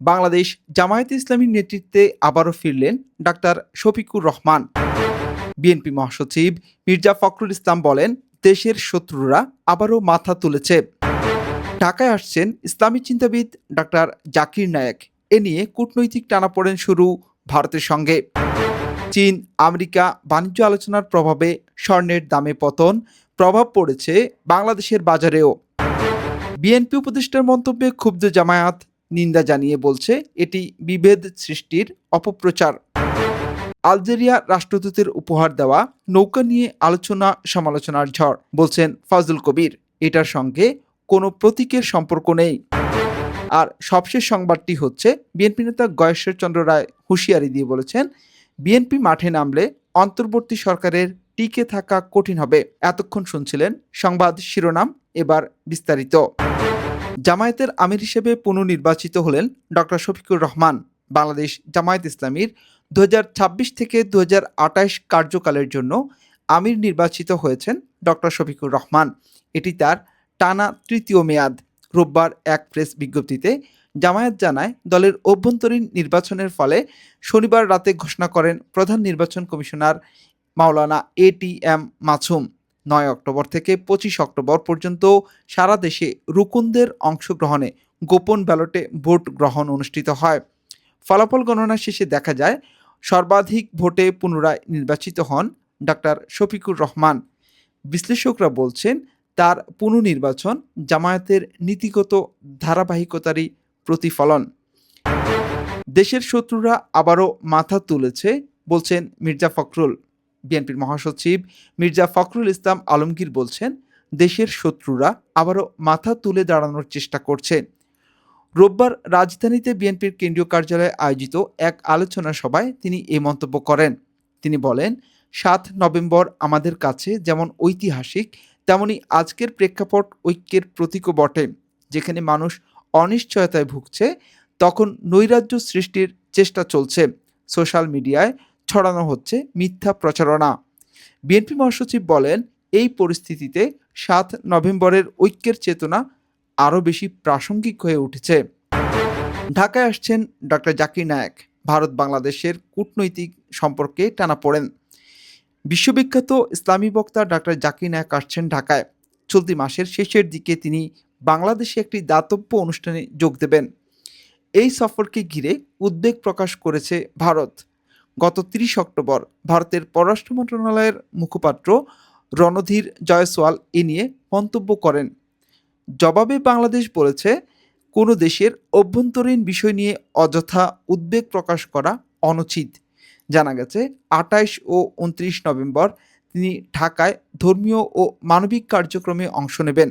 বাংলাদেশ জামায়াতে ইসলামীর নেতৃত্বে আবারও ফিরলেন ডাক্তার শফিকুর রহমান। বিএনপি মহাসচিব মির্জা ফখরুল ইসলাম বলেন, দেশের শত্রুরা আবারও মাথা তুলেছে। ঢাকায় আসছেন ইসলামী চিন্তাবিদ ডাক্তার জাকির নায়েক। এ নিয়ে কূটনৈতিক টানাপোড়েন শুরু ভারতের সঙ্গে। চীন, আমেরিকা বাণিজ্য আলোচনার প্রভাবে স্বর্ণের দামে পতন, প্রভাব পড়েছে বাংলাদেশের বাজারেও। বিএনপি উপদেষ্টার মন্তব্যে ক্ষুব্ধ জামায়াত নিন্দা জানিয়ে বলছে, এটি বিভেদ সৃষ্টির অপপ্রচার। আলজেরিয়া রাষ্ট্রদূতের উপহার দেওয়া, নৌকা নিয়ে আলোচনা সমালোচনার ঝড়, বলছেন ফাজল কবির। এটার সঙ্গে কোনো প্রতীকের সম্পর্ক নেই। আর সবশেষ সংবাদটি হচ্ছে, বিএনপি নেতা গয়েশ্বর চন্দ্র রায় হুঁশিয়ারি দিয়ে বলেছেন, বিএনপি মাঠে নামলে অন্তর্বর্তী সরকারের টিকে থাকা কঠিন হবে। এতক্ষণ শুনছিলেন সংবাদ শিরোনাম, এবার বিস্তারিত। জামায়াতের আমির হিসেবে পুনর্নির্বাচিত হলেন ডক্টর শফিকুর রহমান। বাংলাদেশ জামায়াত ইসলামীর দু হাজার ছাব্বিশ থেকে দু কার্যকালের জন্য আমির নির্বাচিত হয়েছেন ডক্টর শফিকুর রহমান। এটি তার টানা তৃতীয় মেয়াদ। রোববার এক প্রেস বিজ্ঞপ্তিতে জামায়াত জানায়, দলের অভ্যন্তরীণ নির্বাচনের ফলে শনিবার রাতে ঘোষণা করেন প্রধান নির্বাচন কমিশনার মাওলানা এ টি এম মাসুম। নয় অক্টোবর থেকে পঁচিশ অক্টোবর পর্যন্ত সারা দেশে রুকুনদের অংশগ্রহণে গোপন ব্যালটে ভোট গ্রহণ অনুষ্ঠিত হয়। ফলাফল গণনা শেষে দেখা যায়, সর্বাধিক ভোটে পুনরায় নির্বাচিত হন ডাক্তার শফিকুর রহমান। বিশ্লেষকরা বলছেন, তার পুনর্নির্বাচন জামায়াতের নীতিগত ধারাবাহিকতারই প্রতিফলন। দেশের শত্রুরা আবারও মাথা তুলেছে, বলছেন মির্জা ফখরুল। বিএনপির মহাসচিব মির্জা ফখরুল ইসলাম আলমগীর বলছেন, দেশের শত্রুরা আবারও মাথা তুলে দাঁড়ানোর চেষ্টা করছে। রোববার রাজধানীতে বিএনপির কেন্দ্রীয় কার্যালয়ে আয়োজিত এক আলোচনা সভায় তিনি এই মন্তব্য করেন। তিনি বলেন, সাত নভেম্বর আমাদের কাছে যেমন ঐতিহাসিক, তেমনি আজকের প্রেক্ষাপট ঐক্যের প্রতীকও বটে। যেখানে মানুষ অনিশ্চয়তায় ভুগছে, তখন নৈরাজ্য সৃষ্টির চেষ্টা চলছে। সোশ্যাল মিডিয়ায় ছড়ানো হচ্ছে মিথ্যা প্রচারণা। বিএনপি মহাসচিব বলেন, এই পরিস্থিতিতে সাত নভেম্বরের ঐক্যের চেতনা আরও বেশি প্রাসঙ্গিক হয়ে উঠেছে। ঢাকায় আসছেন ডক্টর জাকির নায়েক। ভারত বাংলাদেশের কূটনৈতিক সম্পর্কে টানা পড়েন। বিশ্ববিখ্যাত ইসলামী বক্তা ডক্টর জাকির নায়েক আসছেন ঢাকায়। চলতি মাসের শেষের দিকে তিনি বাংলাদেশে একটি দাতব্য অনুষ্ঠানে যোগ দেবেন। এই সফরকে ঘিরে উদ্বেগ প্রকাশ করেছে ভারত। গত তিরিশ অক্টোবর ভারতের পররাষ্ট্র মন্ত্রণালয়ের মুখপাত্র রণধীর জয়সওয়াল এ নিয়ে মন্তব্য করেন। জবাবে বাংলাদেশ বলেছে, কোনো দেশের অভ্যন্তরীণ বিষয় নিয়ে অযথা উদ্বেগ প্রকাশ করা অনুচিত। জানা গেছে আটাইশ ও উনত্রিশ নভেম্বর তিনি ঢাকায় ধর্মীয় ও মানবিক কার্যক্রমে অংশ নেবেন।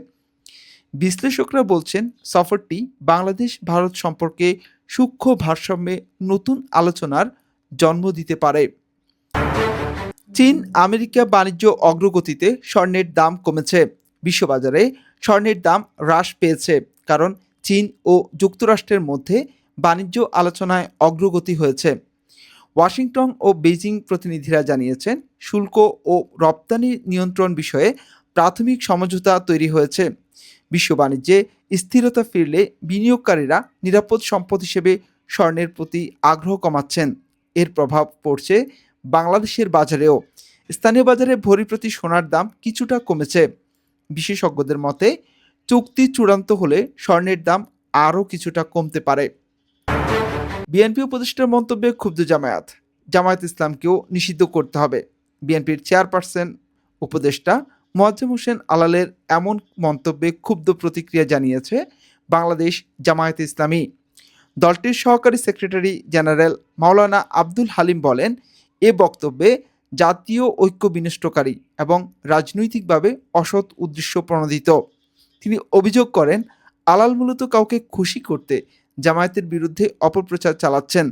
বিশ্লেষকরা বলছেন, সফরটি বাংলাদেশ ভারত সম্পর্কে সূক্ষ্ম ভারসাম্যে নতুন আলোচনার জন্ম দিতে পারে। চীন, আমেরিকা বাণিজ্য অগ্রগতিতে স্বর্ণের দাম কমেছে। বিশ্ববাজারে স্বর্ণের দাম হ্রাস পেয়েছে কারণ চীন ও যুক্তরাষ্ট্রের মধ্যে বাণিজ্য আলোচনায় অগ্রগতি হয়েছে। ওয়াশিংটন ও বেজিং প্রতিনিধিরা জানিয়েছেন, শুল্ক ও রপ্তানি নিয়ন্ত্রণ বিষয়ে প্রাথমিক সমঝোতা তৈরি হয়েছে। বিশ্ব বাণিজ্যে স্থিরতা ফিরলে বিনিয়োগকারীরা নিরাপদ সম্পদ হিসেবে স্বর্ণের প্রতি আগ্রহ কমাচ্ছেন। এর প্রভাব পড়ছে বাংলাদেশের বাজারেও। স্থানীয় বাজারে ভরি প্রতি সোনার দাম কিছুটা কমেছে। বিশেষজ্ঞদের মতে, চুক্তি চূড়ান্ত হলে স্বর্ণের দাম আরও কিছুটা কমতে পারে। বিএনপি উপদেষ্টার মন্তব্যে ক্ষুব্ধ জামায়াত। জামায়াত ইসলামকেও নিষিদ্ধ করতে হবে। বিএনপির চেয়ারপারসন উপদেষ্টা মোয়াজ্জেম হোসেন আলালের এমন মন্তব্যে ক্ষুব্ধ প্রতিক্রিয়া জানিয়েছে বাংলাদেশ জামায়াত ইসলামী। দলটির সহকারী সেক্রেটারি জেনারেল মাওলানা আব্দুল হালিম বলেন, এ বক্তব্যে জাতীয় ঐক্য বিনষ্টকারী এবং রাজনৈতিকভাবে অসৎ উদ্দেশ্য প্রণোদিত। তিনি অভিযোগ করেন, আলাল মূলত কাউকে খুশি করতে জামায়াতের বিরুদ্ধে অপপ্রচার চালাচ্ছেন।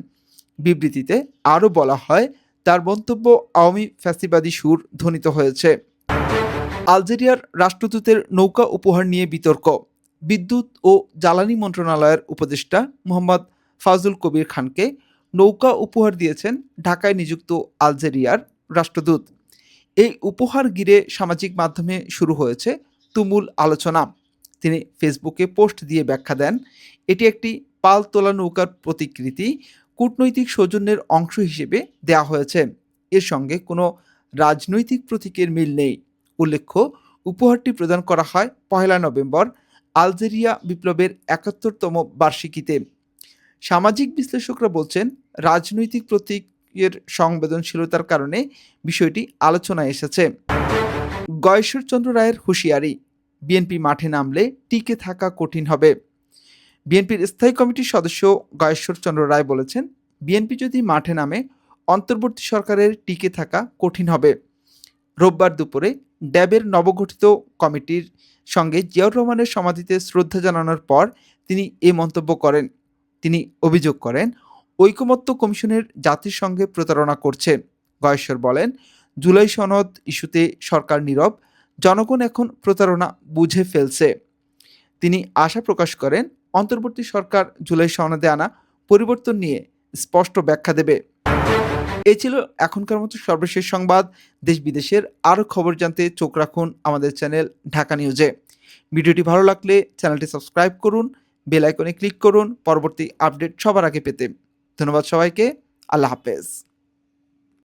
বিবৃতিতে আরও বলা হয়, তার মন্তব্য আওয়ামী ফ্যাসিবাদী সুর ধ্বনিত হয়েছে। আলজেরিয়ার রাষ্ট্রদূতের নৌকা উপহার নিয়ে বিতর্ক। বিদ্যুৎ ও জ্বালানি মন্ত্রণালয়ের উপদেষ্টা মোহাম্মদ ফাজুল কবির খানকে নৌকা উপহার দিয়েছেন ঢাকায় নিযুক্ত আলজেরিয়ার রাষ্ট্রদূত। এই উপহার ঘিরে সামাজিক মাধ্যমে শুরু হয়েছে তুমুল আলোচনা। তিনি ফেসবুকে পোস্ট দিয়ে ব্যাখ্যা দেন, এটি একটি পাল তোলা নৌকার প্রতিকৃতি, কূটনৈতিক সৌজন্যের অংশ হিসেবে দেয়া হয়েছে। এর সঙ্গে কোনো রাজনৈতিক প্রতীকের মিল নেই। উল্লেখ্য, উপহারটি প্রদান করা হয় পহেলা নভেম্বর আলজেরিয়া বিপ্লবের একাত্তরতম বার্ষিকীতে। সামাজিক বিশ্লেষকরা বলছেন, রাজনৈতিক প্রতীকের সংবেদনশীলতার কারণে বিষয়টি আলোচনায় এসেছে। গয়েশ্বরচন্দ্র রায়ের হুঁশিয়ারি, বিএনপি মাঠে নামলে টিকে থাকা কঠিন হবে। বিএনপির স্থায়ী কমিটির সদস্য গয়েশ্বরচন্দ্র রায় বলেছেন, বিএনপি যদি মাঠে নামে, অন্তর্বর্তী সরকারের টিকে থাকা কঠিন হবে। রোববার দুপুরে ড্যাবের নবগঠিত কমিটির সঙ্গে জিয়াউর রহমানের সমাধিতে শ্রদ্ধা জানানোর পর তিনি এই মন্তব্য করেন। তিনি অভিযোগ করেন, ঐকমত্য কমিশনের জাতির সঙ্গে প্রতারণা করছে। গয়েশ্বর বলেন, জুলাই সনদ ইস্যুতে সরকার নীরব, জনগণ এখন প্রতারণা বুঝে ফেলছে। তিনি আশা প্রকাশ করেন, অন্তর্বর্তী সরকার জুলাই সনদে আনা পরিবর্তন নিয়ে স্পষ্ট ব্যাখ্যা দেবে। এ ছিল এখনকার মতো সর্বশেষ সংবাদ। দেশ বিদেশের আরও খবর জানতে চোখ রাখুন আমাদের চ্যানেল ঢাকা নিউজে। ভিডিওটি ভালো লাগলে চ্যানেলটি সাবস্ক্রাইব করুন, বেল আইকনে ক্লিক করুন, পরবর্তী আপডেট সবার আগে পেতে। ধন্যবাদ সবাইকে, আল্লাহ হাফেজ।